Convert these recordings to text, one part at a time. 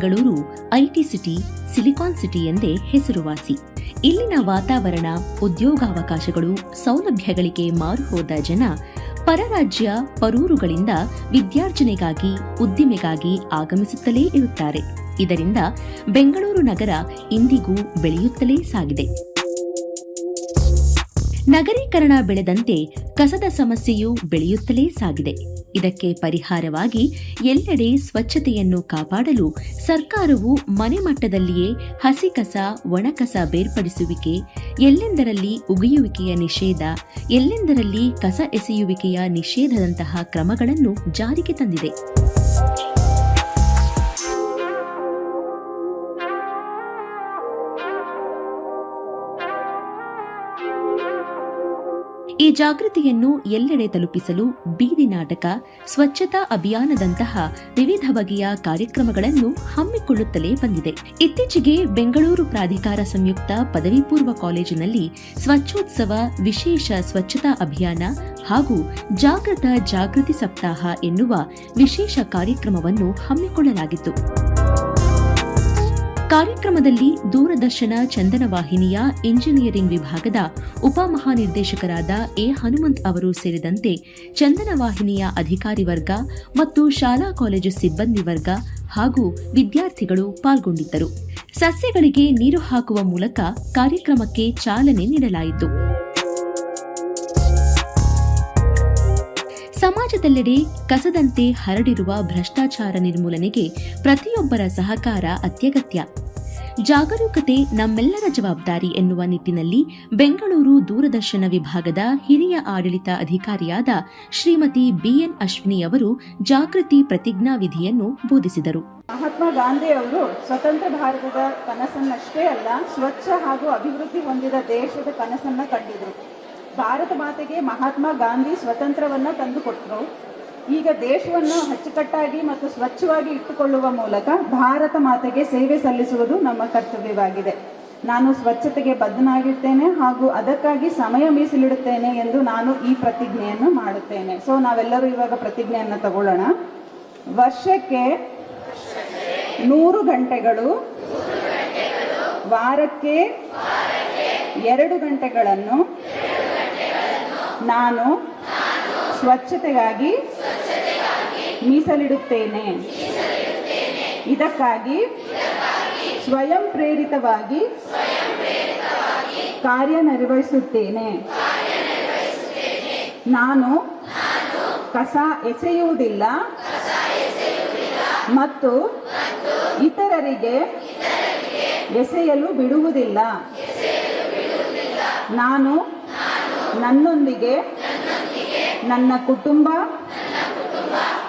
Bengaluru IT city, silicon city ಎಂದೇ ಹೆಸರುವಾಸಿ. ಇಲ್ಲಿನ ವಾತಾವರಣ, ಉದ್ಯೋಗಾವಕಾಶಗಳು, ಸೌಲಭ್ಯಗಳಿಗೆ ಮಾರುಹೋದ ಜನ, ಪರರಾಜ್ಯ ಪರೂರುಗಳಿಂದ ವಿದ್ಯಾರ್ಜನೆಗಾಗಿ, ಉದ್ದಿಮೆಗಾಗಿ ಆಗಮಿಸುತ್ತಲೇ ಇರುತ್ತಾರೆ. ಇದರಿಂದ ಬೆಂಗಳೂರು ನಗರ ಇಂದಿಗೂ ಬೆಳೆಯುತ್ತಲೇ ಸಾಗಿದೆ. ನಗರೀಕರಣ ಬೆಳೆದಂತೆ ಕಸದ ಸಮಸ್ಯೆಯೂ ಬೆಳೆಯುತ್ತಲೇ ಸಾಗಿದೆ. ಇದಕ್ಕೆ ಪರಿಹಾರವಾಗಿ ಎಲ್ಲೆಡೆ ಸ್ವಚ್ಛತೆಯನ್ನು ಕಾಪಾಡಲು ಸರ್ಕಾರವು ಮನೆ ಮಟ್ಟದಲ್ಲಿಯೇ ಹಸಿ ಕಸ ಒಣಕಸ ಬೇರ್ಪಡಿಸುವಿಕೆ, ಎಲ್ಲೆಂದರಲ್ಲಿ ಉಗಿಯುವಿಕೆಯ ನಿಷೇಧ, ಎಲ್ಲೆಂದರಲ್ಲಿ ಕಸ ಎಸೆಯುವಿಕೆಯ ನಿಷೇಧದಂತಹ ಕ್ರಮಗಳನ್ನು ಜಾರಿಗೆ ತಂದಿದೆ. ಈ ಜಾಗೃತಿಯನ್ನು ಎಲ್ಲೆಡೆ ತಲುಪಿಸಲು ಬೀದಿ ನಾಟಕ, ಸ್ವಚ್ಛತಾ ಅಭಿಯಾನದಂತಹ ವಿವಿಧ ಬಗೆಯ ಕಾರ್ಯಕ್ರಮಗಳನ್ನು ಹಮ್ಮಿಕೊಳ್ಳುತ್ತಲೇ ಬಂದಿದೆ. ಇತ್ತೀಚೆಗೆ ಬೆಂಗಳೂರು ಪ್ರಾಧಿಕಾರ ಸಂಯುಕ್ತ ಪದವಿ ಪೂರ್ವ ಕಾಲೇಜಿನಲ್ಲಿ ಸ್ವಚ್ಛೋತ್ಸವ, ವಿಶೇಷ ಸ್ವಚ್ಛತಾ ಅಭಿಯಾನ ಹಾಗೂ ಜಾಗೃತ ಜಾಗೃತಿ ಸಪ್ತಾಹ ಎನ್ನುವ ವಿಶೇಷ ಕಾರ್ಯಕ್ರಮವನ್ನು ಹಮ್ಮಿಕೊಳ್ಳಲಾಗಿತ್ತು. ಕಾರ್ಯಕ್ರಮದಲ್ಲಿ ದೂರದರ್ಶನ ಚಂದನ ವಾಹಿನಿಯ ಇಂಜಿನಿಯರಿಂಗ್ ವಿಭಾಗದ ಉಪಮಹಾನಿರ್ದೇಶಕರಾದ ಎ ಹನುಮಂತ್ ಅವರು ಸೇರಿದಂತೆ ಚಂದನ ವಾಹಿನಿಯ ಅಧಿಕಾರಿ ವರ್ಗ ಮತ್ತು ಶಾಲಾ ಕಾಲೇಜು ಸಿಬ್ಬಂದಿ ವರ್ಗ ಹಾಗೂ ವಿದ್ಯಾರ್ಥಿಗಳು ಪಾಲ್ಗೊಂಡಿದ್ದರು. ಸಸ್ಯಗಳಿಗೆ ನೀರು ಹಾಕುವ ಮೂಲಕ ಕಾರ್ಯಕ್ರಮಕ್ಕೆ ಚಾಲನೆ ನೀಡಲಾಯಿತು. ಸಮಾಜದೆಲ್ಲೆಡೆ ಕಸದಂತೆ ಹರಡಿರುವ ಭ್ರಷ್ಟಾಚಾರ ನಿರ್ಮೂಲನೆಗೆ ಪ್ರತಿಯೊಬ್ಬರ ಸಹಕಾರ ಅತ್ಯಗತ್ಯ. ಜಾಗರೂಕತೆ ನಮ್ಮೆಲ್ಲರ ಜವಾಬ್ದಾರಿ ಎನ್ನುವ ನಿಟ್ಟಿನಲ್ಲಿ ಬೆಂಗಳೂರು ದೂರದರ್ಶನ ವಿಭಾಗದ ಹಿರಿಯ ಆಡಳಿತ ಅಧಿಕಾರಿಯಾದ ಶ್ರೀಮತಿ ಬಿಎನ್ ಅಶ್ವಿನಿ ಅವರು ಜಾಗೃತಿ ಪ್ರತಿಜ್ಞಾ ವಿಧಿಯನ್ನು ಬೋಧಿಸಿದರು. ಮಹಾತ್ಮ ಗಾಂಧಿ ಅವರು ಸ್ವತಂತ್ರ ಭಾರತದ ಕನಸನ್ನಷ್ಟೇ ಅಲ್ಲ, ಸ್ವಚ್ಛ ಹಾಗೂ ಅಭಿವೃದ್ಧಿ ಹೊಂದಿದ ದೇಶದ ಕನಸನ್ನ ಕಂಡಿದ್ರು. ಭಾರತ ಮಾತೆಗೆ ಮಹಾತ್ಮ ಗಾಂಧಿ ಸ್ವತಂತ್ರವನ್ನ ತಂದುಕೊಟ್ರು. ಈಗ ದೇಶವನ್ನು ಅಚ್ಚುಕಟ್ಟಾಗಿ ಮತ್ತು ಸ್ವಚ್ಛವಾಗಿ ಇಟ್ಟುಕೊಳ್ಳುವ ಮೂಲಕ ಭಾರತ ಮಾತೆಗೆ ಸೇವೆ ಸಲ್ಲಿಸುವುದು ನಮ್ಮ ಕರ್ತವ್ಯವಾಗಿದೆ. ನಾನು ಸ್ವಚ್ಛತೆಗೆ ಬದ್ಧನಾಗಿರ್ತೇನೆ ಹಾಗೂ ಅದಕ್ಕಾಗಿ ಸಮಯ ಮೀಸಲಿಡುತ್ತೇನೆ ಎಂದು ನಾನು ಈ ಪ್ರತಿಜ್ಞೆಯನ್ನು ಮಾಡುತ್ತೇನೆ. ಸೊ ನಾವೆಲ್ಲರೂ ಇವಾಗ ಪ್ರತಿಜ್ಞೆಯನ್ನು ತಗೊಳ್ಳೋಣ. ವರ್ಷಕ್ಕೆ ನೂರು ಗಂಟೆಗಳು, ವಾರಕ್ಕೆ ಎರಡು ಗಂಟೆಗಳನ್ನು ನಾನು ಸ್ವಚ್ಛತೆಗಾಗಿ ಮೀಸಲಿಡುತ್ತೇನೆ. ಇದಕ್ಕಾಗಿ ಸ್ವಯಂ ಪ್ರೇರಿತವಾಗಿ ಕಾರ್ಯನಿರ್ವಹಿಸುತ್ತೇನೆ. ನಾನು ಕಸ ಎಸೆಯುವುದಿಲ್ಲ ಮತ್ತು ಇತರರಿಗೆ ಎಸೆಯಲು ಬಿಡುವುದಿಲ್ಲ. ನಾನು ನನ್ನೊಂದಿಗೆ ನನ್ನ ಕುಟುಂಬ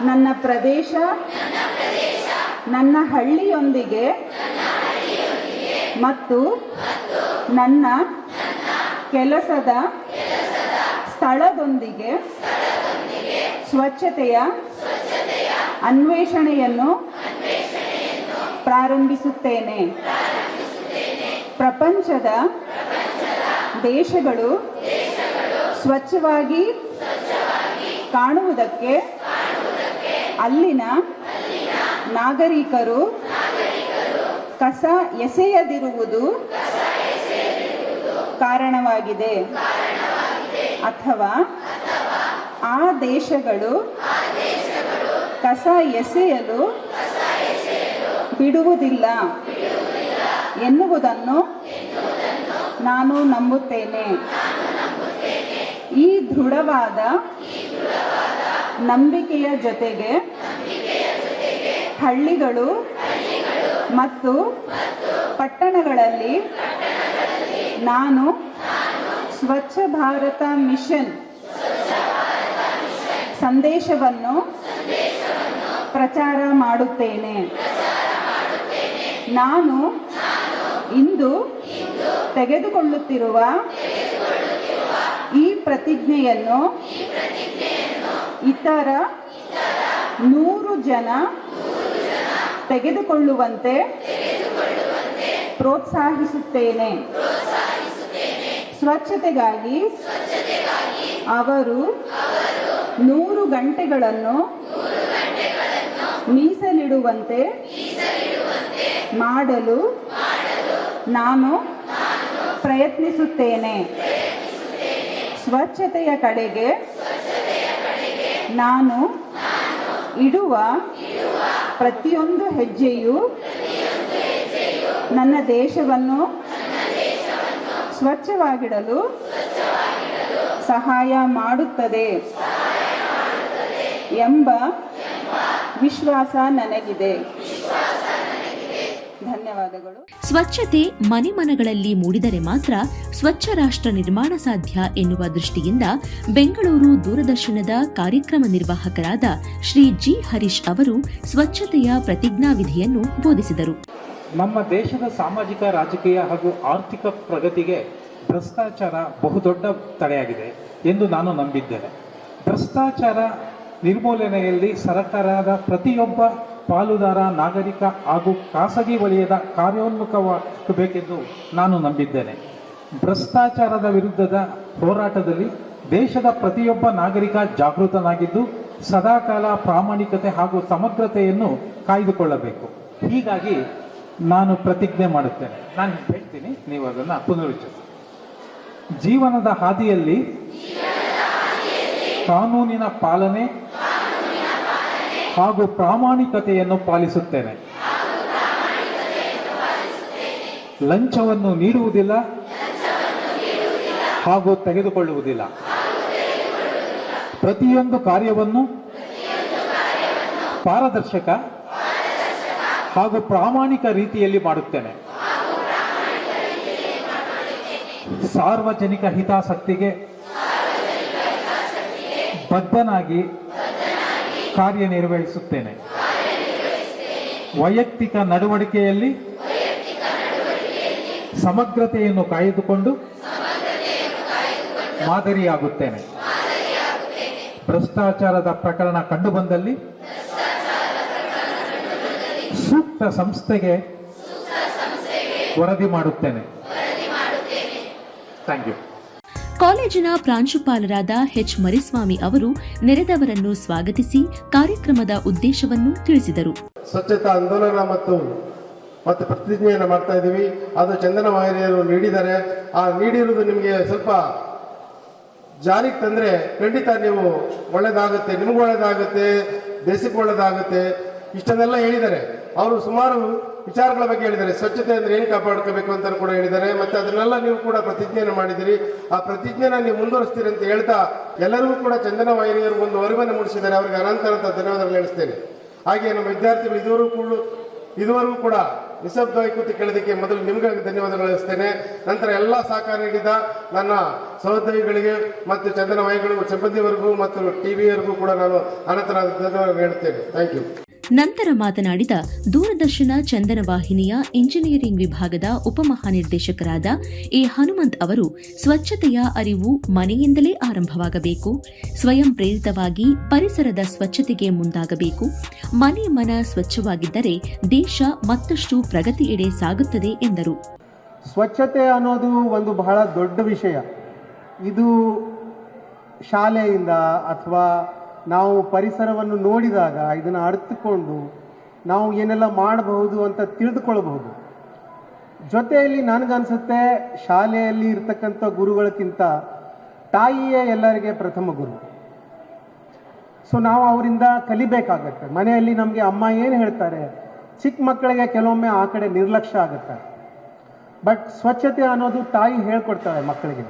ನನ್ನ ಪ್ರದೇಶ, ನನ್ನ ಹಳ್ಳಿಯೊಂದಿಗೆ ಮತ್ತು ನನ್ನ ಕೆಲಸದ ಸ್ಥಳದೊಂದಿಗೆ ಸ್ವಚ್ಛತೆಯ ಅನ್ವೇಷಣೆಯನ್ನು ಪ್ರಾರಂಭಿಸುತ್ತೇನೆ. ಪ್ರಪಂಚದ ದೇಶಗಳು ಸ್ವಚ್ಛವಾಗಿ ಕಾಣುವುದಕ್ಕೆ ಅಲ್ಲಿನ ನಾಗರಿಕರು ಕಸ ಎಸೆಯದಿರುವುದು ಕಾರಣವಾಗಿದೆ. ಅಥವಾ ಆ ದೇಶಗಳು ಕಸ ಎಸೆಯಲು ಬಿಡುವುದಿಲ್ಲ ಎನ್ನುವುದನ್ನು ನಾನು ನಂಬುತ್ತೇನೆ. ಈ ದೃಢವಾದ ನಂಬಿಕೆಯ ಜೊತೆಗೆ ಹಳ್ಳಿಗಳು ಮತ್ತು ಪಟ್ಟಣಗಳಲ್ಲಿ ನಾನು ಸ್ವಚ್ಛ ಭಾರತ ಮಿಷನ್ ಸಂದೇಶವನ್ನು ಪ್ರಚಾರ ಮಾಡುತ್ತೇನೆ. ನಾನು ಇಂದು ತೆಗೆದುಕೊಳ್ಳುತ್ತಿರುವ ಈ ಪ್ರತಿಜ್ಞೆಯನ್ನು ಇತರ ನೂರು ಜನ ತೆಗೆದುಕೊಳ್ಳುವಂತೆ ಪ್ರೋತ್ಸಾಹಿಸುತ್ತೇನೆ. ಸ್ವಚ್ಛತೆಗಾಗಿ ಅವರು ನೂರು ಗಂಟೆಗಳನ್ನು ಮೀಸಲಿಡುವಂತೆ ಮಾಡಲು ನಾನು ಪ್ರಯತ್ನಿಸುತ್ತೇನೆ. ಸ್ವಚ್ಛತೆಯ ಕಡೆಗೆ ನಾನು ಇಡುವ ಪ್ರತಿಯೊಂದು ಹೆಜ್ಜೆಯು ನನ್ನ ದೇಶವನ್ನು ಸ್ವಚ್ಛವಾಗಿಡಲು ಸಹಾಯ ಮಾಡುತ್ತದೆ ಎಂಬ ವಿಶ್ವಾಸ ನನಗಿದೆ. ಧನ್ಯವಾದಗಳು. ಸ್ವಚ್ಛತೆ ಮನೆ ಮನಗಳಲ್ಲಿ ಮೂಡಿದರೆ ಮಾತ್ರ ಸ್ವಚ್ಛ ರಾಷ್ಟ್ರ ನಿರ್ಮಾಣ ಸಾಧ್ಯ ಎನ್ನುವ ದೃಷ್ಟಿಯಿಂದ ಬೆಂಗಳೂರು ದೂರದರ್ಶನದ ಕಾರ್ಯಕ್ರಮ ನಿರ್ವಾಹಕರಾದ ಶ್ರೀ ಜಿ ಹರೀಶ್ ಅವರು ಸ್ವಚ್ಛತೆಯ ಪ್ರತಿಜ್ಞಾವಿಧಿಯನ್ನು ಬೋಧಿಸಿದರು. ನಮ್ಮ ದೇಶದ ಸಾಮಾಜಿಕ ರಾಜಕೀಯ ಹಾಗೂ ಆರ್ಥಿಕ ಪ್ರಗತಿಗೆ ಭ್ರಷ್ಟಾಚಾರ ಬಹುದೊಡ್ಡ ತಡೆಯಾಗಿದೆ ಎಂದು ನಾನು ನಂಬಿದ್ದೇನೆ. ಭ್ರಷ್ಟಾಚಾರ ನಿರ್ಮೂಲನೆಯಲ್ಲಿ ಸರ್ಕಾರದ ಪ್ರತಿಯೊಬ್ಬ ಪಾಲುದಾರ, ನಾಗರಿಕ ಹಾಗೂ ಖಾಸಗಿ ವಲಯದ ಕಾರ್ಯೋನ್ಮುಖವಾಗಬೇಕೆಂದು ನಾನು ನಂಬಿದ್ದೇನೆ. ಭ್ರಷ್ಟಾಚಾರದ ವಿರುದ್ಧದ ಹೋರಾಟದಲ್ಲಿ ದೇಶದ ಪ್ರತಿಯೊಬ್ಬ ನಾಗರಿಕ ಜಾಗೃತನಾಗಿದ್ದು, ಸದಾಕಾಲ ಪ್ರಾಮಾಣಿಕತೆ ಹಾಗೂ ಸಮಗ್ರತೆಯನ್ನು ಕಾಯ್ದುಕೊಳ್ಳಬೇಕು. ಹೀಗಾಗಿ ನಾನು ಪ್ರತಿಜ್ಞೆ ಮಾಡುತ್ತೇನೆ. ನಾನು ಹೇಳ್ತೀನಿ, ನೀವು ಅದನ್ನು ಪುನರುಚ್ಚರಿಸಿ. ಜೀವನದ ಹಾದಿಯಲ್ಲಿ ಕಾನೂನಿನ ಪಾಲನೆ ಹಾಗೂ ಪ್ರಾಮಾಣಿಕತೆಯನ್ನು ಪಾಲಿಸುತ್ತೇನೆ. ಲಂಚವನ್ನು ನೀಡುವುದಿಲ್ಲ ಹಾಗೂ ತೆಗೆದುಕೊಳ್ಳುವುದಿಲ್ಲ. ಪ್ರತಿಯೊಂದು ಕಾರ್ಯವನ್ನು ಪಾರದರ್ಶಕ ಹಾಗೂ ಪ್ರಾಮಾಣಿಕ ರೀತಿಯಲ್ಲಿ ಮಾಡುತ್ತೇನೆ. ಸಾರ್ವಜನಿಕ ಹಿತಾಸಕ್ತಿಗೆ ಬದ್ಧನಾಗಿ ಕಾರ್ಯನಿರ್ವಹಿಸುತ್ತೇನೆ. ವೈಯಕ್ತಿಕ ನಡವಳಿಕೆಯಲ್ಲಿ ಸಮಗ್ರತೆಯನ್ನು ಕಾಯ್ದುಕೊಂಡು ಮಾದರಿಯಾಗುತ್ತೇನೆ. ಭ್ರಷ್ಟಾಚಾರದ ಪ್ರಕರಣ ಕಂಡುಬಂದಲ್ಲಿ ಸೂಕ್ತ ಸಂಸ್ಥೆಗೆ ವರದಿ ಮಾಡುತ್ತೇನೆ. ಥ್ಯಾಂಕ್ ಯು ಕಾಲೇಜಿನ ಪ್ರಾಂಶುಪಾಲರಾದ ಎಚ್ ಮರಿಸ್ವಾಮಿ ಅವರು ನೆರೆದವರನ್ನು ಸ್ವಾಗತಿಸಿ ಕಾರ್ಯಕ್ರಮದ ಉದ್ದೇಶವನ್ನು ತಿಳಿಸಿದರು. ಸ್ವಚ್ಛತಾ ಆಂದೋಲನ ಮತ್ತು ಮತ್ತು ಪ್ರತಿಜ್ಞೆಯನ್ನು ಮಾಡ್ತಾ ಇದ್ದೀವಿ. ಅದು ಚಂದನ ವಾಹಿನಿಯರು ನೀಡಿದ್ದಾರೆ. ಆ ನೀಡಿರುವುದು ನಿಮಗೆ ಸ್ವಲ್ಪ ಜಾರಿಗೆ ತಂದರೆ ಖಂಡಿತ ನೀವು ಒಳ್ಳೇದಾಗುತ್ತೆ, ನಿಮಗೂ ಒಳ್ಳೇದಾಗುತ್ತೆ, ದೇಶಕ್ಕೆ ಒಳ್ಳೇದಾಗುತ್ತೆ, ಇಷ್ಟನ್ನೆಲ್ಲ ಹೇಳಿದ್ದಾರೆ. ಅವರು ಸುಮಾರು ವಿಚಾರಗಳ ಬಗ್ಗೆ ಹೇಳಿದ್ದಾರೆ. ಸ್ವಚ್ಛತೆ ಅಂದ್ರೆ ಏನು ಕಾಪಾಡ್ಕೋಬೇಕು ಅಂತ ಕೂಡ ಹೇಳಿದ್ದಾರೆ. ಮತ್ತೆ ಅದನ್ನೆಲ್ಲ ನೀವು ಕೂಡ ಪ್ರತಿಜ್ಞೆಯನ್ನು ಮಾಡಿದಿರಿ ಆ ಪ್ರತಿಜ್ಞೆನ ನೀವು ಮುಂದುವರಿಸ್ತೀರಿ ಅಂತ ಹೇಳ್ತಾ ಎಲ್ಲರಿಗೂ ಕೂಡ ಚಂದನ ವಾಹಿನಿಯರು ಒಂದು ಅರಿವನ್ನು ಮೂಡಿಸಿದ್ದಾರೆ. ಅವರಿಗೆ ಅನಂತ ಅಂತ ಧನ್ಯವಾದಗಳು ಹೇಳಿಸ್ತೇನೆ. ಹಾಗೆ ನಮ್ಮ ವಿದ್ಯಾರ್ಥಿಗಳು ಇದುವರೆಗೂ ಕೂಡ ಇದುವರೆಗೂ ಕೂಡ ನಿಶಬ್ದವಾಗಿ ಕೂತು ಕೇಳೋದಕ್ಕೆ ಮೊದಲು ನಿಮ್ಗೆ ಧನ್ಯವಾದಗಳು ಹೇಳಿಸ್ತೇನೆ. ನಂತರ ಎಲ್ಲ ಸಹಕಾರ ನೀಡಿದ ನನ್ನ ಸಹೋದ್ಯೋಗಿಗಳಿಗೆ ಮತ್ತು ಚಂದನ ವಾಹಿಗಳಿಗೂ ಸಿಬ್ಬಂದಿವರೆಗೂ ಮತ್ತು ಟಿವಿಯವರೆಗೂ ಕೂಡ ನಾನು ಅನಂತರ ಧನ್ಯವಾದಗಳು ಹೇಳ್ತೇನೆ ಥ್ಯಾಂಕ್ ಯು ನಂತರ ಮಾತನಾಡಿದ ದೂರದರ್ಶನ ಚಂದನ ವಾಹಿನಿಯ ಇಂಜಿನಿಯರಿಂಗ್ ವಿಭಾಗದ ಉಪಮಹಾನಿರ್ದೇಶಕರಾದ ಎ ಹನುಮಂತ್ ಅವರು ಸ್ವಚ್ಛತೆಯ ಅರಿವು ಮನೆಯಿಂದಲೇ ಆರಂಭವಾಗಬೇಕು, ಸ್ವಯಂ ಪ್ರೇರಿತವಾಗಿ ಪರಿಸರದ ಸ್ವಚ್ಛತೆಗೆ ಮುಂದಾಗಬೇಕು, ಮನೆ ಮನ ಸ್ವಚ್ಛವಾಗಿದ್ದರೆ ದೇಶ ಮತ್ತಷ್ಟು ಪ್ರಗತಿಯೆಡೆ ಸಾಗುತ್ತದೆ ಎಂದರು. ಸ್ವಚ್ಛತೆ ಅನ್ನೋದು ಒಂದು ಬಹಳ ದೊಡ್ಡ ವಿಷಯ. ಇದು ಶಾಲೆಯಿಂದ ಅಥವಾ ನಾವು ಪರಿಸರವನ್ನು ನೋಡಿದಾಗ ಇದನ್ನು ಅರ್ಥಕೊಂಡು ನಾವು ಏನೆಲ್ಲ ಮಾಡಬಹುದು ಅಂತ ತಿಳಿದುಕೊಳ್ಬಹುದು ಜೊತೆಯಲ್ಲಿ ನನಗನ್ಸುತ್ತೆ, ಶಾಲೆಯಲ್ಲಿ ಇರ್ತಕ್ಕಂಥ ಗುರುಗಳಕ್ಕಿಂತ ತಾಯಿಯೇ ಎಲ್ಲರಿಗೆ ಪ್ರಥಮ ಗುರು. ಸೊ ನಾವು ಅವರಿಂದ ಕಲಿಬೇಕಾಗತ್ತೆ. ಮನೆಯಲ್ಲಿ ನಮಗೆ ಅಮ್ಮ ಏನು ಹೇಳ್ತಾರೆ, ಚಿಕ್ಕ ಮಕ್ಕಳಿಗೆ ಕೆಲವೊಮ್ಮೆ ಆ ಕಡೆ ನಿರ್ಲಕ್ಷ್ಯ ಆಗುತ್ತೆ. ಬಟ್ ಸ್ವಚ್ಛತೆ ಅನ್ನೋದು ತಾಯಿ ಹೇಳ್ಕೊಡ್ತಾಳೆ ಮಕ್ಕಳಿಗೆ.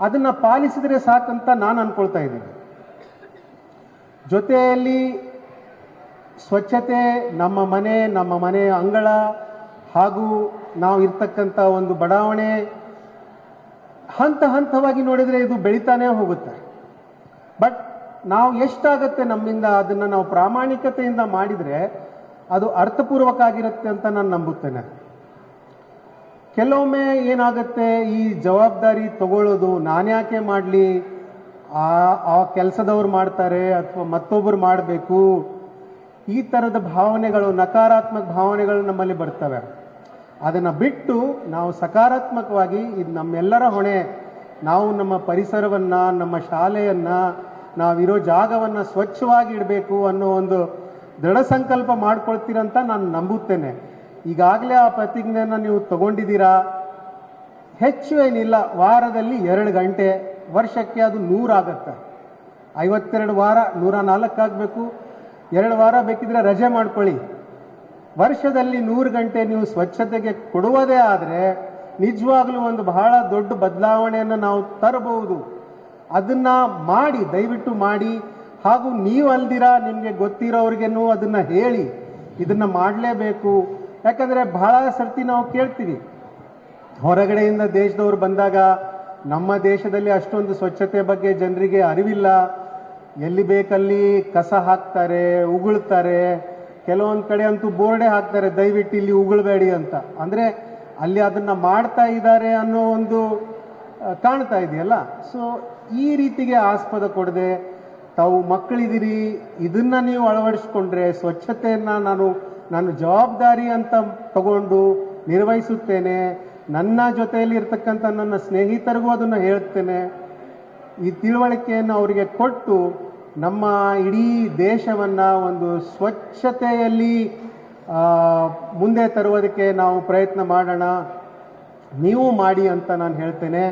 ಅದನ್ನು ಪಾಲಿಸಿದರೆ ಸಾಕಂತ ನಾನು ಅಂದ್ಕೊಳ್ತಾ ಇದ್ದೀನಿ. ಜೊತೆಯಲ್ಲಿ ಸ್ವಚ್ಛತೆ ನಮ್ಮ ಮನೆ, ನಮ್ಮ ಮನೆಯ ಅಂಗಳ ಹಾಗೂ ನಾವು ಇರ್ತಕ್ಕಂಥ ಒಂದು ಬಡಾವಣೆ, ಹಂತ ಹಂತವಾಗಿ ನೋಡಿದರೆ ಇದು ಬೆಳೀತಾನೇ ಹೋಗುತ್ತೆ. ಬಟ್ ನಾವು ಎಷ್ಟಾಗತ್ತೆ ನಮ್ಮಿಂದ ಅದನ್ನು ನಾವು ಪ್ರಾಮಾಣಿಕತೆಯಿಂದ ಮಾಡಿದರೆ ಅದು ಅರ್ಥಪೂರ್ವಕ ಆಗಿರುತ್ತೆ ಅಂತ ನಾನು ನಂಬುತ್ತೇನೆ. ಕೆಲವೊಮ್ಮೆ ಏನಾಗುತ್ತೆ ಈ ಜವಾಬ್ದಾರಿ ತಗೊಳ್ಳೋದು ನಾನ್ಯಾಕೆ ಮಾಡಲಿ? ಆ ಆ ಕೆಲಸದವ್ರು ಮಾಡ್ತಾರೆ ಅಥವಾ ಮತ್ತೊಬ್ಬರು ಮಾಡಬೇಕು, ಈ ಥರದ ಭಾವನೆಗಳು, ನಕಾರಾತ್ಮಕ ಭಾವನೆಗಳು ನಮ್ಮಲ್ಲಿ ಬರ್ತವೆ. ಅದನ್ನು ಬಿಟ್ಟು ನಾವು ಸಕಾರಾತ್ಮಕವಾಗಿ ಇದು ನಮ್ಮೆಲ್ಲರ ಹೊಣೆ, ನಾವು ನಮ್ಮ ಪರಿಸರವನ್ನು, ನಮ್ಮ ಶಾಲೆಯನ್ನು, ನಾವಿರೋ ಜಾಗವನ್ನು ಸ್ವಚ್ಛವಾಗಿ ಇಡಬೇಕು ಅನ್ನೋ ಒಂದು ದೃಢ ಸಂಕಲ್ಪ ಮಾಡ್ಕೊಳ್ತೀರಂತ ನಾನು ನಂಬುತ್ತೇನೆ. ಈಗಾಗಲೇ ಆ ಪ್ರತಿಜ್ಞೆಯನ್ನು ನೀವು ತಗೊಂಡಿದ್ದೀರಾ? ಹೆಚ್ಚು ಏನಿಲ್ಲ, ವಾರದಲ್ಲಿ ಎರಡು ಗಂಟೆ. ವರ್ಷಕ್ಕೆ ಅದು ನೂರಾಗತ್ತೆ ಐವತ್ತೆರಡು ವಾರ ನೂರ ನಾಲ್ಕಾಗಬೇಕು ಎರಡು ವಾರ ಬೇಕಿದ್ರೆ ರಜೆ ಮಾಡ್ಕೊಳ್ಳಿ. ವರ್ಷದಲ್ಲಿ ನೂರು ಗಂಟೆ ನೀವು ಸ್ವಚ್ಛತೆಗೆ ಕೊಡುವುದೇ ಆದರೆ ನಿಜವಾಗ್ಲೂ ಒಂದು ಬಹಳ ದೊಡ್ಡ ಬದಲಾವಣೆಯನ್ನು ನಾವು ತರಬಹುದು. ಅದನ್ನು ಮಾಡಿ, ದಯವಿಟ್ಟು ಮಾಡಿ. ಹಾಗೂ ನೀವು ಅಲ್ದಿರ ನಿಮಗೆ ಗೊತ್ತಿರೋರಿಗೇನು ಅದನ್ನು ಹೇಳಿ. ಇದನ್ನು ಮಾಡಲೇಬೇಕು. ಯಾಕಂದರೆ ಬಹಳ ಸರ್ತಿ ನಾವು ಕೇಳ್ತೀವಿ. ಹೊರಗಡೆಯಿಂದ ದೇಶದವ್ರು ಬಂದಾಗ ನಮ್ಮ ದೇಶದಲ್ಲಿ ಅಷ್ಟೊಂದು ಸ್ವಚ್ಛತೆ ಬಗ್ಗೆ ಜನರಿಗೆ ಅರಿವಿಲ್ಲ. ಎಲ್ಲಿ ಬೇಕಲ್ಲಿ ಕಸ ಹಾಕ್ತಾರೆ, ಉಗುಳ್ತಾರೆ. ಕೆಲವೊಂದು ಕಡೆ ಅಂತೂ ಬೋರ್ಡೇ ಹಾಕ್ತಾರೆ, ದಯವಿಟ್ಟು ಇಲ್ಲಿ ಉಗುಳ್ಬೇಡಿ ಅಂತ. ಅಂದರೆ ಅಲ್ಲಿ ಅದನ್ನು ಮಾಡ್ತಾ ಇದ್ದಾರೆ ಅನ್ನೋ ಒಂದು ಕಾಣ್ತಾ ಇದೆಯಲ್ಲ? ಸೊ ಈ ರೀತಿಗೆ ಆಸ್ಪದ ಕೊಡದೆ ತಾವು ಮಕ್ಕಳಿದ್ದೀರಿ, ಇದನ್ನು ನೀವು ಅಳವಡಿಸ್ಕೊಂಡ್ರೆ ಸ್ವಚ್ಛತೆಯನ್ನು ನಾನು ನಾನು ಜವಾಬ್ದಾರಿ ಅಂತ ತಗೊಂಡು ನಿರ್ವಹಿಸುತ್ತೇನೆ. ನನ್ನ ಜೊತೆಯಲ್ಲಿ ಇರ್ತಕ್ಕಂಥ ನನ್ನ ಸ್ನೇಹಿತರಿಗೂ ಅದನ್ನು ಹೇಳ್ತೇನೆ. ಈ ತಿಳುವಳಿಕೆಯನ್ನು ಅವರಿಗೆ ಕೊಟ್ಟು ನಮ್ಮ ಇಡೀ ದೇಶವನ್ನು ಒಂದು ಸ್ವಚ್ಛತೆಯಲ್ಲಿ ಮುಂದೆ ತರುವುದಕ್ಕೆ ನಾವು ಪ್ರಯತ್ನ ಮಾಡೋಣ. ನೀವು ಮಾಡಿ ಅಂತ ನಾನು ಹೇಳ್ತೇನೆ.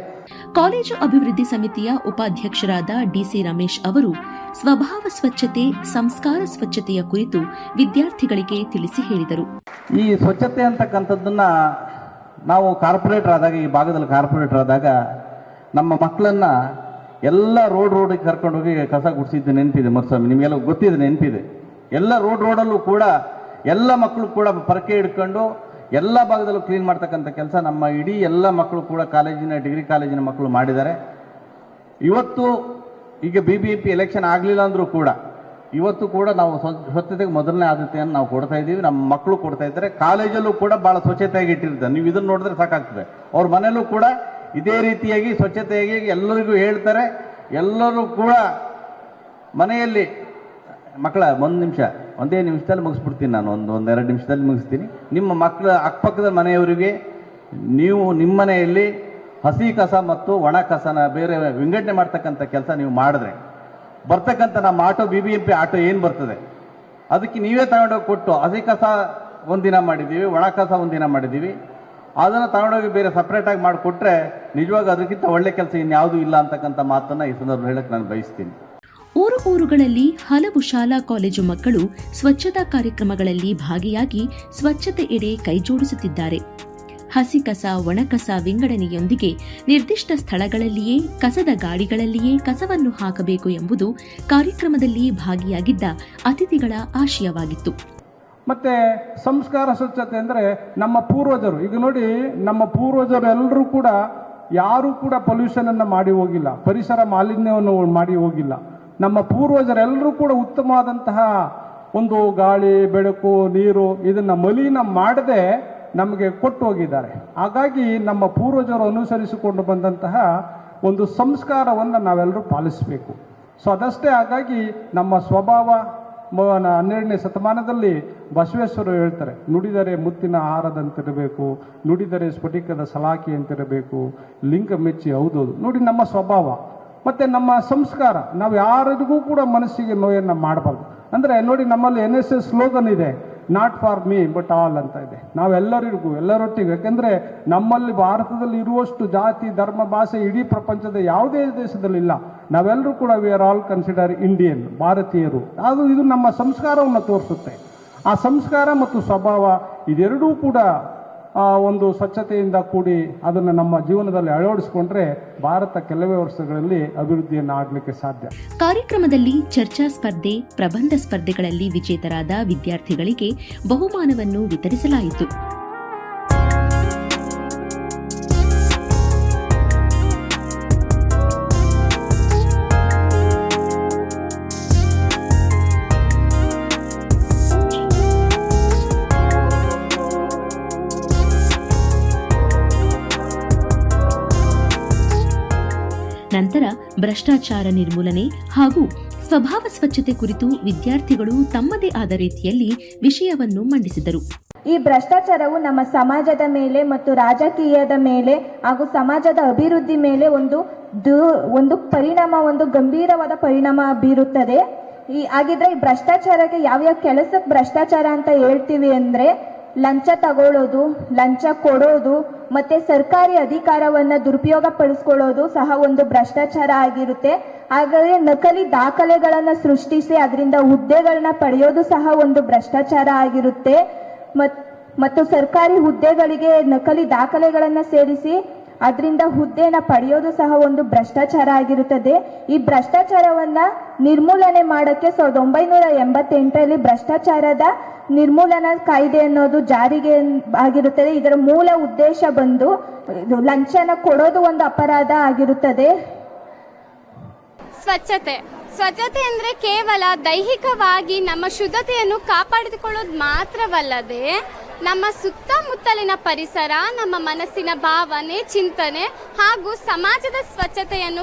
ಕಾಲೇಜು ಅಭಿವೃದ್ಧಿ ಸಮಿತಿಯ ಉಪಾಧ್ಯಕ್ಷರಾದ ಡಿಸಿ ರಮೇಶ್ ಅವರು ಸ್ವಭಾವ ಸ್ವಚ್ಛತೆ ಸಂಸ್ಕಾರ ಸ್ವಚ್ಛತೆಯ ಕುರಿತು ವಿದ್ಯಾರ್ಥಿಗಳಿಗೆ ತಿಳಿಸಿ ಹೇಳಿದರು. ಈ ಸ್ವಚ್ಛತೆ ಅಂತಕ್ಕಂಥದ್ದನ್ನ ನಾವು ಕಾರ್ಪೊರೇಟರ್ ಆದಾಗ, ಈ ಭಾಗದಲ್ಲಿ ಕಾರ್ಪೊರೇಟರ್ ಆದಾಗ ನಮ್ಮ ಮಕ್ಕಳನ್ನ ಎಲ್ಲ ರೋಡ್ ರೋಡಿಗೆ ಕರ್ಕೊಂಡು ಹೋಗಿ ಕಸ ಗುಡಿಸಿದ್ದು ನೆನಪಿದೆ ಮರುಸ್ವಾಮಿ. ನಿಮಗೆಲ್ಲ ಗೊತ್ತಿದೆ, ನೆನಪಿದೆ. ಎಲ್ಲ ರೋಡ್ ರೋಡಲ್ಲೂ ಕೂಡ ಎಲ್ಲ ಮಕ್ಕಳು ಕೂಡ ಪರಕೆ ಹಿಡ್ಕೊಂಡು ಎಲ್ಲ ಭಾಗದಲ್ಲೂ ಕ್ಲೀನ್ ಮಾಡ್ತಕ್ಕಂಥ ಕೆಲಸ ನಮ್ಮ ಇಡೀ ಎಲ್ಲ ಮಕ್ಕಳು ಕೂಡ ಕಾಲೇಜಿನ, ಡಿಗ್ರಿ ಕಾಲೇಜಿನ ಮಕ್ಕಳು ಮಾಡಿದ್ದಾರೆ. ಇವತ್ತು ಈಗ ಬಿ ಬಿ ಎಲೆಕ್ಷನ್ ಆಗಲಿಲ್ಲ ಅಂದರೂ ಕೂಡ ಇವತ್ತು ಕೂಡ ನಾವು ಸ್ವ- ಸ್ವಚ್ಛತೆಗೆ ಮೊದಲನೇ ಆದ್ಯತೆಯನ್ನು ನಾವು ಕೊಡ್ತಾ ಇದ್ದೀವಿ. ನಮ್ಮ ಮಕ್ಕಳು ಕೊಡ್ತಾ ಇದ್ದಾರೆ. ಕಾಲೇಜಲ್ಲೂ ಕೂಡ ಭಾಳ ಸ್ವಚ್ಛತೆಯಾಗಿ ಇಟ್ಟಿರ್ತಾರೆ ನೀವು ಇದನ್ನು ನೋಡಿದ್ರೆ ಸಾಕಾಗ್ತದೆ. ಅವ್ರ ಮನೆಯಲ್ಲೂ ಕೂಡ ಇದೇ ರೀತಿಯಾಗಿ ಸ್ವಚ್ಛತೆಯಾಗಿ ಎಲ್ಲರಿಗೂ ಹೇಳ್ತಾರೆ. ಎಲ್ಲರೂ ಕೂಡ ಮನೆಯಲ್ಲಿ, ಮಕ್ಕಳ ಒಂದು ನಿಮಿಷ, ಒಂದೇ ನಿಮಿಷದಲ್ಲಿ ಮುಗಿಸ್ಬಿಡ್ತೀನಿ ನಾನು. ಒಂದು ಒಂದೆರಡು ನಿಮಿಷದಲ್ಲಿ ಮುಗಿಸ್ತೀನಿ. ನಿಮ್ಮ ಮಕ್ಕಳ ಅಕ್ಕಪಕ್ಕದ ಮನೆಯವರಿಗೆ ನೀವು ನಿಮ್ಮ ಮನೆಯಲ್ಲಿ ಹಸಿ ಕಸ ಮತ್ತು ಒಣ ಕಸನ ಬೇರೆ ವಿಂಗಡಣೆ ಮಾಡ್ತಕ್ಕಂಥ ಕೆಲಸ ನೀವು ಮಾಡಿದ್ರೆ ಬರ್ತಕ್ಕಂಥ ನಮ್ಮ auto B B M P auto ಏನು ಬರ್ತದೆ? ಅದಕ್ಕೆ ನೀವೇ ತಗೊಂಡೋಗಿ ಕೊಟ್ಟು ಹಸಿ ಕಸ ಒಂದಿನ ಮಾಡಿದ್ದೀವಿ, ಒಣ ಕಸ ಒಂದಿನ ಮಾಡಿದ್ದೀವಿ. ಅದನ್ನು ತಗೊಂಡೋಗಿ ಬೇರೆ ಸಪ್ರೇಟಾಗಿ ಮಾಡಿಕೊಟ್ರೆ ನಿಜವಾಗ ಅದಕ್ಕಿಂತ ಒಳ್ಳೆ ಕೆಲಸ ಇನ್ಯಾವುದೂ ಇಲ್ಲ ಅಂತಕ್ಕಂಥ ಮಾತನ್ನು ಈ ಸಂದರ್ಭ ಹೇಳಕ್ಕೆ ನಾನು ಬಯಸ್ತೀನಿ. ಊರು ಊರುಗಳಲ್ಲಿ ಹಲವು ಶಾಲಾ ಕಾಲೇಜು ಮಕ್ಕಳು ಸ್ವಚ್ಛತಾ ಕಾರ್ಯಕ್ರಮಗಳಲ್ಲಿ ಭಾಗಿಯಾಗಿ ಸ್ವಚ್ಛತೆ ಎಡೆ ಕೈಜೋಡಿಸುತ್ತಿದ್ದಾರೆ. ಹಸಿ ಕಸ ಒಣಕಸ ವಿಂಗಡಣೆಯೊಂದಿಗೆ ನಿರ್ದಿಷ್ಟ ಸ್ಥಳಗಳಲ್ಲಿಯೇ, ಕಸದ ಗಾಡಿಗಳಲ್ಲಿಯೇ ಕಸವನ್ನು ಹಾಕಬೇಕು ಎಂಬುದು ಕಾರ್ಯಕ್ರಮದಲ್ಲಿ ಭಾಗಿಯಾಗಿದ್ದ ಅತಿಥಿಗಳ ಆಶಯವಾಗಿತ್ತು. ಮತ್ತೆ ಸಂಸ್ಕಾರ ಸ್ವಚ್ಛತೆ ಅಂದರೆ ನಮ್ಮ ಪೂರ್ವಜರು. ಈಗ ನೋಡಿ, ನಮ್ಮ ಪೂರ್ವಜರು ಎಲ್ಲರೂ ಕೂಡ ಯಾರೂ ಕೂಡ ಪೊಲ್ಯೂಷನ್ ಅನ್ನು ಮಾಡಿ ಹೋಗಿಲ್ಲ. ಪರಿಸರ ಮಾಲಿನ್ಯವನ್ನು ಮಾಡಿ ಹೋಗಿಲ್ಲ. ನಮ್ಮ ಪೂರ್ವಜರೆಲ್ಲರೂ ಕೂಡ ಉತ್ತಮವಾದಂತಹ ಒಂದು ಗಾಳಿ, ಬೆಳಕು, ನೀರು ಇದನ್ನು ಮಲಿನ ಮಾಡದೆ ನಮಗೆ ಕೊಟ್ಟು ಹೋಗಿದ್ದಾರೆ. ಹಾಗಾಗಿ ನಮ್ಮ ಪೂರ್ವಜರು ಅನುಸರಿಸಿಕೊಂಡು ಬಂದಂತಹ ಒಂದು ಸಂಸ್ಕಾರವನ್ನು ನಾವೆಲ್ಲರೂ ಪಾಲಿಸಬೇಕು. ಸೊ ಅದಷ್ಟೇ ಹಾಗಾಗಿ ನಮ್ಮ ಸ್ವಭಾವ ಹನ್ನೆರಡನೇ ಶತಮಾನದಲ್ಲಿ ಬಸವೇಶ್ವರರು ಹೇಳ್ತಾರೆ, ನುಡಿದರೆ ಮುತ್ತಿನ ಆಹಾರದಂತಿರಬೇಕು ನುಡಿದರೆ ಸ್ಫಟಿಕದ ಸಲಾಕಿ ಅಂತಿರಬೇಕು ಲಿಂಗ ಮೆಚ್ಚಿ ಹೌದು ನೋಡಿ ನಮ್ಮ ಸ್ವಭಾವ. ಮತ್ತು ನಮ್ಮ ಸಂಸ್ಕಾರ ನಾವು ಯಾರಿಗೂ ಕೂಡ ಮನಸ್ಸಿಗೆ ನೋಯನ್ನು ಮಾಡಬಾರ್ದು. ಅಂದರೆ ನೋಡಿ ನಮ್ಮಲ್ಲಿ ಎನ್ ಎಸ್ ಎಸ್ ಸ್ಲೋಗನ್ ಇದೆ not for me but all ಅಂತ ಇದೆ. ನಾವೆಲ್ಲರಿಗೂ, ಎಲ್ಲರೊಟ್ಟಿಗೆ. ಯಾಕೆಂದರೆ ನಮ್ಮಲ್ಲಿ ಭಾರತದಲ್ಲಿ ಇರುವಷ್ಟು ಜಾತಿ, ಧರ್ಮ, ಭಾಷೆ ಇಡೀ ಪ್ರಪಂಚದ ಯಾವುದೇ ದೇಶದಲ್ಲಿ ಇಲ್ಲ. ನಾವೆಲ್ಲರೂ ಕೂಡ we are all consider Indian ಭಾರತೀಯರು. ಅದು ಇದು ನಮ್ಮ ಸಂಸ್ಕಾರವನ್ನು ತೋರಿಸುತ್ತೆ. ಆ ಸಂಸ್ಕಾರ ಮತ್ತು ಸ್ವಭಾವ ಇದೆರಡೂ ಕೂಡ ಒಂದು ಸ್ವಚ್ಛತೆಯಿಂದ ಕೂಡಿ ಅದನ್ನು ನಮ್ಮ ಜೀವನದಲ್ಲಿ ಅಳವಡಿಸಿಕೊಂಡ್ರೆ ಭಾರತ ಕೆಲವೇ ವರ್ಷಗಳಲ್ಲಿ ಅಭಿವೃದ್ಧಿಯನ್ನು ಆಗಲಿಕ್ಕೆ ಸಾಧ್ಯ. ಕಾರ್ಯಕ್ರಮದಲ್ಲಿ ಚರ್ಚಾ ಸ್ಪರ್ಧೆ, ಪ್ರಬಂಧ ಸ್ಪರ್ಧೆಗಳಲ್ಲಿ ವಿಜೇತರಾದ ವಿದ್ಯಾರ್ಥಿಗಳಿಗೆ ಬಹುಮಾನವನ್ನು ವಿತರಿಸಲಾಯಿತು. ನಂತರ ಭ್ರಷ್ಟಾಚಾರ ನಿರ್ಮೂಲನೆ ಹಾಗೂ ಸ್ವಭಾವ ಸ್ವಚ್ಛತೆ ಕುರಿತು ವಿದ್ಯಾರ್ಥಿಗಳು ತಮ್ಮದೇ ಆದ ರೀತಿಯಲ್ಲಿ ವಿಷಯವನ್ನು ಮಂಡಿಸಿದರು. ಈ ಭ್ರಷ್ಟಾಚಾರವು ನಮ್ಮ ಸಮಾಜದ ಮೇಲೆ ಮತ್ತು ರಾಜಕೀಯದ ಮೇಲೆ ಹಾಗೂ ಸಮಾಜದ ಅಭಿವೃದ್ಧಿ ಮೇಲೆ ಒಂದು ಒಂದು ಪರಿಣಾಮ, ಒಂದು ಗಂಭೀರವಾದ ಪರಿಣಾಮ ಬೀರುತ್ತದೆ. ಈ, ಹಾಗಿದ್ರೆ ಈ ಭ್ರಷ್ಟಾಚಾರಕ್ಕೆ ಯಾವ್ಯಾವ ಕೆಲಸಕ್ಕೆ ಭ್ರಷ್ಟಾಚಾರ ಅಂತ ಹೇಳ್ತೀವಿ ಅಂದರೆ ಲಂಚ ತಗೊಳ್ಳೋದು, ಲಂಚ ಕೊಡೋದು, ಮತ್ತೆ ಸರ್ಕಾರಿ ಅಧಿಕಾರವನ್ನು ದುರುಪಯೋಗ ಪಡಿಸ್ಕೊಳ್ಳೋದು ಸಹ ಒಂದು ಭ್ರಷ್ಟಾಚಾರ ಆಗಿರುತ್ತೆ. ಹಾಗಾದರೆ ನಕಲಿ ದಾಖಲೆಗಳನ್ನು ಸೃಷ್ಟಿಸಿ ಅದರಿಂದ ಹುದ್ದೆಗಳನ್ನ ಪಡೆಯೋದು ಸಹ ಒಂದು ಭ್ರಷ್ಟಾಚಾರ ಆಗಿರುತ್ತೆ. ಮತ್, ಮತ್ತು ಸರ್ಕಾರಿ ಹುದ್ದೆಗಳಿಗೆ ನಕಲಿ ದಾಖಲೆಗಳನ್ನು ಸೇರಿಸಿ ಅದರಿಂದ ಹುದ್ದೆನ ಪಡೆಯೋದು ಸಹ ಒಂದು ಭ್ರಷ್ಟಾಚಾರ ಆಗಿರುತ್ತದೆ. ಈ ಭ್ರಷ್ಟಾಚಾರವನ್ನ ನಿರ್ಮೂಲನೆ ಮಾಡೋಕ್ಕೆ ಸಾವಿರದ ಒಂಬೈನೂರ ಎಂಬತ್ತೆಂಟರಲ್ಲಿ ಭ್ರಷ್ಟಾಚಾರದ ನಿರ್ಮೂಲನಾ ಕಾಯ್ದೆ ಅನ್ನೋದು ಜಾರಿಗೆ ಆಗಿರುತ್ತದೆ. ಇದರ ಮೂಲ ಉದ್ದೇಶ ಬಂದು ಲಂಚನ ಕೊಡೋದು ಒಂದು ಅಪರಾಧ ಆಗಿರುತ್ತದೆ. ಸ್ವಚ್ಛತೆ. ಸ್ವಚ್ಛತೆ ಅಂದರೆ ಕೇವಲ ದೈಹಿಕವಾಗಿ ನಮ್ಮ ಶುದ್ಧತೆಯನ್ನು ಕಾಪಾಡಿಕೊಳ್ಳೋದು ಮಾತ್ರವಲ್ಲದೆ ನಮ್ಮ ಸುತ್ತಮುತ್ತಲಿನ ಪರಿಸರ, ನಮ್ಮ ಮನಸ್ಸಿನ ಭಾವನೆ, ಚಿಂತನೆ ಹಾಗೂ ಸಮಾಜದ ಸ್ವಚ್ಛತೆಯನ್ನು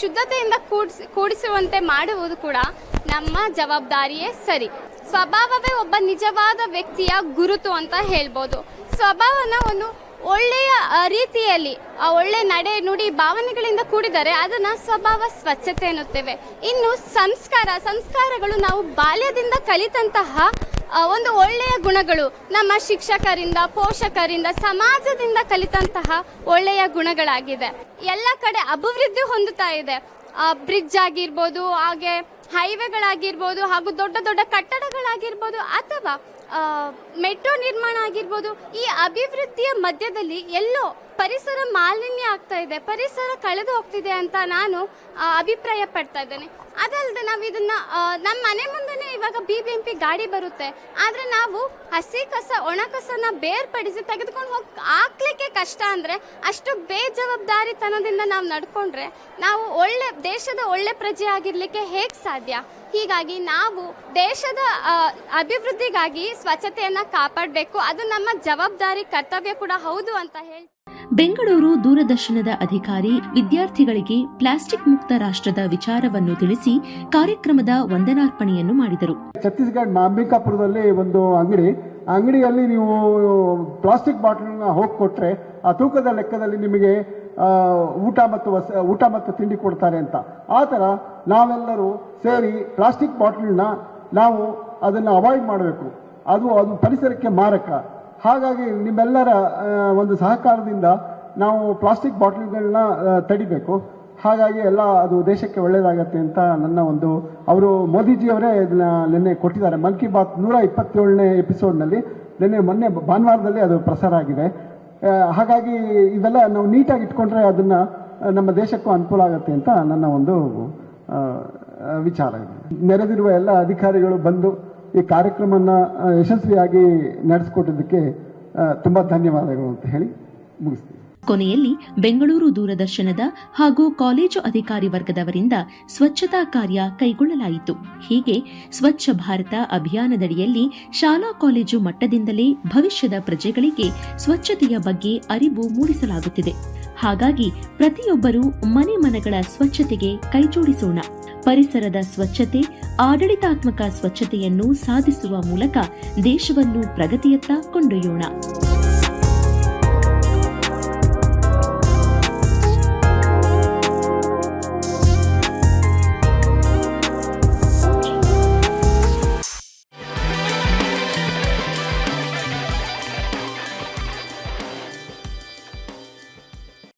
ಶುದ್ಧತೆಯಿಂದ ಕೂಡಿಸಿ, ಕೂಡಿಸುವಂತೆ ಮಾಡುವುದು ಕೂಡ ನಮ್ಮ ಜವಾಬ್ದಾರಿಯೇ ಸರಿ. ಸ್ವಭಾವವೇ ಒಬ್ಬ ನಿಜವಾದ ವ್ಯಕ್ತಿಯ ಗುರುತು ಅಂತ ಹೇಳ್ಬೋದು. ಸ್ವಭಾವನ ಒಂದು ಒಳ್ಳೆಯ ರೀತಿಯಲ್ಲಿ, ಆ, ಒಳ್ಳೆ ನಡೆ ನುಡಿ ಭಾವನೆಗಳಿಂದ ಕೂಡಿದರೆ ಅದನ್ನ ಸ್ವಭಾವ, ಸ್ವಚ್ಛತೆ ಎನ್ನುತ್ತೇವೆ. ಇನ್ನು ಸಂಸ್ಕಾರ, ಸಂಸ್ಕಾರಗಳು ನಾವು ಬಾಲ್ಯದಿಂದ ಕಲಿತಂತಹ ಒಂದು ಒಳ್ಳೆಯ ಗುಣಗಳು. ನಮ್ಮ ಶಿಕ್ಷಕರಿಂದ, ಪೋಷಕರಿಂದ, ಸಮಾಜದಿಂದ ಕಲಿತಂತಹ ಒಳ್ಳೆಯ ಗುಣಗಳಾಗಿದೆ ಎಲ್ಲ ಕಡೆ ಅಭಿವೃದ್ಧಿ ಹೊಂದುತ್ತಾ ಇದೆ. ಬ್ರಿಡ್ಜ್ ಆಗಿರ್ಬೋದು, ಹಾಗೆ ಹೈವೇಗಳಾಗಿರ್ಬೋದು ಹಾಗೂ ದೊಡ್ಡ ದೊಡ್ಡ ಕಟ್ಟಡಗಳಾಗಿರ್ಬೋದು ಅಥವಾ ಮೆಟ್ರೋ ನಿರ್ಮಾಣ ಆಗಿರ್ಬೋದು, ಈ ಅಭಿವೃದ್ಧಿಯ ಮಧ್ಯದಲ್ಲಿ ಎಲ್ಲೋ ಪರಿಸರ ಮಾಲಿನ್ಯ ಆಗ್ತಾ ಇದೆ, ಪರಿಸರ ಕಳೆದು ಹೋಗ್ತಿದೆ ಅಂತ ನಾನು ಅಭಿಪ್ರಾಯ ಪಡ್ತಾ ಇದ್ದೇನೆ. ಅದಲ್ಲದೆ ನಾವು ಇದನ್ನ ನಮ್ಮ ಮನೆ ಮುಂದೆನೇ ಇವಾಗ ಬಿ ಬಿ ಎಂ ಪಿ ಗಾಡಿ ಬರುತ್ತೆ. ಆದರೆ ನಾವು ಹಸಿ ಕಸ, ಒಣ ಕಸನ ಬೇರ್ಪಡಿಸಿ ತೆಗೆದುಕೊಂಡು ಹೋಗಿ, ಹಾಕ್ಲಿಕ್ಕೆ ಕಷ್ಟ ಅಂದರೆ ಅಷ್ಟು ಬೇಜವಾಬ್ದಾರಿತನದಿಂದ ನಾವು ನಡ್ಕೊಂಡ್ರೆ ನಾವು ಒಳ್ಳೆ, ದೇಶದ ಒಳ್ಳೆ ಪ್ರಜೆ ಆಗಿರ್ಲಿಕ್ಕೆ ಹೇಗೆ ಸಾಧ್ಯ? ಹೀಗಾಗಿ ನಾವು ದೇಶದ ಅಭಿವೃದ್ಧಿಗಾಗಿ ಸ್ವಚ್ಛತೆಯನ್ನು ಕಾಪಾಡಬೇಕು. ಅದು ನಮ್ಮ ಜವಾಬ್ದಾರಿ, ಕರ್ತವ್ಯ ಕೂಡ ಹೌದು ಅಂತ ಹೇಳಿ ಬೆಂಗಳೂರು ದೂರದರ್ಶನದ ಅಧಿಕಾರಿ ವಿದ್ಯಾರ್ಥಿಗಳಿಗೆ ಪ್ಲಾಸ್ಟಿಕ್ ಮುಕ್ತ ರಾಷ್ಟ್ರದ ವಿಚಾರವನ್ನು ತಿಳಿಸಿ ಕಾರ್ಯಕ್ರಮದ ವಂದನಾರ್ಪಣೆಯನ್ನು ಮಾಡಿದರು. ಛತ್ತೀಸ್ಗಢ ಅಂಬಿಕಾಪುರದಲ್ಲಿ ಒಂದು ಅಂಗಡಿ, ಅಂಗಡಿಯಲ್ಲಿ ನೀವು ಪ್ಲಾಸ್ಟಿಕ್ ಬಾಟಲ್ನ ಹೋಗಿ ಕೊಟ್ಟರೆ ಆ ತೂಕದ ಲೆಕ್ಕದಲ್ಲಿ ನಿಮಗೆ ಊಟ ಮತ್ತು ವಸ, ಊಟ ಮತ್ತು ತಿಂಡಿ ಕೊಡ್ತಾರೆ ಅಂತ. ಆ ಥರ ನಾವೆಲ್ಲರೂ ಸೇರಿ ಪ್ಲಾಸ್ಟಿಕ್ ಬಾಟಲ್ನ ನಾವು ಅದನ್ನು ಅವಾಯ್ಡ್ ಮಾಡಬೇಕು. ಅದು ಅದು ಪರಿಸರಕ್ಕೆ ಮಾರಕ. ಹಾಗಾಗಿ ನಿಮ್ಮೆಲ್ಲರ ಒಂದು ಸಹಕಾರದಿಂದ ನಾವು ಪ್ಲಾಸ್ಟಿಕ್ ಬಾಟಲ್ಗಳನ್ನ ತಡಿಬೇಕು. ಹಾಗಾಗಿ ಎಲ್ಲ ಅದು ದೇಶಕ್ಕೆ ಒಳ್ಳೆಯದಾಗತ್ತೆ ಅಂತ ನನ್ನ ಒಂದು, ಅವರು ಮೋದಿಜಿಯವರೇ ಇದನ್ನ ನಿನ್ನೆ ಕೊಟ್ಟಿದ್ದಾರೆ. ಮನ್ ಕಿ ಬಾತ್ ನೂರ ಇಪ್ಪತ್ತೇಳನೇ ಎಪಿಸೋಡ್ನಲ್ಲಿ ನಿನ್ನೆ ಮೊನ್ನೆ ಭಾನುವಾರದಲ್ಲಿ ಅದು ಪ್ರಸಾರ ಆಗಿದೆ. ಹಾಗಾಗಿ ಇವೆಲ್ಲ ನಾವು ನೀಟಾಗಿ ಇಟ್ಕೊಂಡ್ರೆ ಅದನ್ನು ನಮ್ಮ ದೇಶಕ್ಕೂ ಅನುಕೂಲ ಆಗುತ್ತೆ ಅಂತ ನನ್ನ ಒಂದು ವಿಚಾರ ಇದೆ. ನೆರೆದಿರುವ ಎಲ್ಲ ಅಧಿಕಾರಿಗಳು ಬಂದು ಈ ಕಾರ್ಯಕ್ರಮನ ಆ, ಯಶಸ್ವಿಯಾಗಿ ನಡೆಸಿಕೊಟ್ಟಿದ್ದಕ್ಕೆ ತುಂಬ ಧನ್ಯವಾದಗಳು ಅಂತ ಹೇಳಿ ಮುಗಿಸ್ತೀನಿ. ಕೊನೆಯಲ್ಲಿ ಬೆಂಗಳೂರು ದೂರದರ್ಶನದ ಹಾಗೂ ಕಾಲೇಜು ಅಧಿಕಾರಿ ವರ್ಗದವರಿಂದ ಸ್ವಚ್ಛತಾ ಕಾರ್ಯ ಕೈಗೊಳ್ಳಲಾಯಿತು. ಹೀಗೆ ಸ್ವಚ್ಛ ಭಾರತ ಅಭಿಯಾನದಡಿಯಲ್ಲಿ ಶಾಲಾ ಕಾಲೇಜು ಮಟ್ಟದಿಂದಲೇ ಭವಿಷ್ಯದ ಪ್ರಜೆಗಳಿಗೆ ಸ್ವಚ್ಛತೆಯ ಬಗ್ಗೆ ಅರಿವು ಮೂಡಿಸಲಾಗುತ್ತಿದೆ. ಹಾಗಾಗಿ ಪ್ರತಿಯೊಬ್ಬರೂ ಮನೆ ಮನಗಳ ಸ್ವಚ್ಛತೆಗೆ ಕೈಜೋಡಿಸೋಣ. ಪರಿಸರದ ಸ್ವಚ್ಛತೆ, ಆಡಳಿತಾತ್ಮಕ ಸ್ವಚ್ಛತೆಯನ್ನು ಸಾಧಿಸುವ ಮೂಲಕ ದೇಶವನ್ನು ಪ್ರಗತಿಯತ್ತ ಕೊಂಡೊಯ್ಯೋಣ.